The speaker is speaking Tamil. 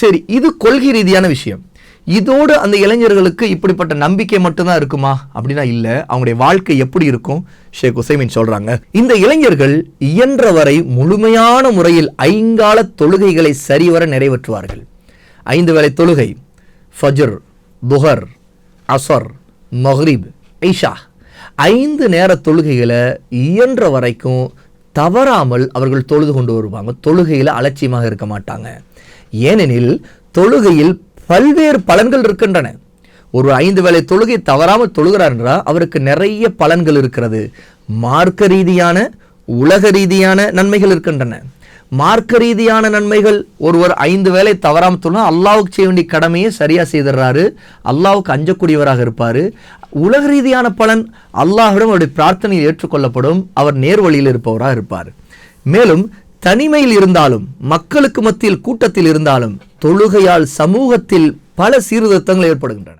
சரி இது கொள்கை ரீதியான விஷயம். இதோடு அந்த இளைஞர்களுக்கு இப்படிப்பட்ட நம்பிக்கை மட்டும்தான் இருக்குமா? அப்படின்னா இல்லை. அவங்களுடைய வாழ்க்கை எப்படி இருக்கும்? ஷேக் உசைமின் சொல்றாங்க. இந்த இளைஞர்கள் இயன்றவரை முழுமையான முறையில் ஐங்கால தொழுகைகளை சரிவர நிறைவேற்றுவார்கள். ஐந்து வேளை தொழுகை ஃபஜர் துஹர் அசர் மஹ்ரிப் ஐஷா. ஐந்து நேர தொழுகைகளை இயன்ற வரைக்கும் தவறாமல் அவர்கள் தொழுது கொண்டு வருவாங்க. தொழுகையில் அலட்சியமாக இருக்க மாட்டாங்க. ஏனெனில் தொழுகையில் பல்வேறு பலன்கள் இருக்கின்றன. ஒரு ஐந்து வேளை தொழுகை தவறாமல் தொழுகிறார் என்றால் அவருக்கு நிறைய பலன்கள் இருக்கிறது. மார்க்க ரீதியான உலக ரீதியான நன்மைகள் இருக்கின்றன. மார்க்க ரீதியான நன்மைகள் ஒருவர் ஐந்து வேளை தவறாமல் தொழுனா அல்லாவுக்கு செய்ய வேண்டிய கடமையை சரியாக செய்திடுறாரு. அல்லாவுக்கு அஞ்சக்கூடியவராக இருப்பார். உலக ரீதியான பலன் அல்லாஹிடம் அவருடைய பிரார்த்தனையில் ஏற்றுக்கொள்ளப்படும். அவர் நேர்வழியில் இருப்பவராக இருப்பார். மேலும் தனிமையில் இருந்தாலும் மக்களுக்கு மத்தியில் கூட்டத்தில் இருந்தாலும் தொழுகையால் சமூகத்தில் பல சீர்திருத்தங்கள் ஏற்படுகின்றன.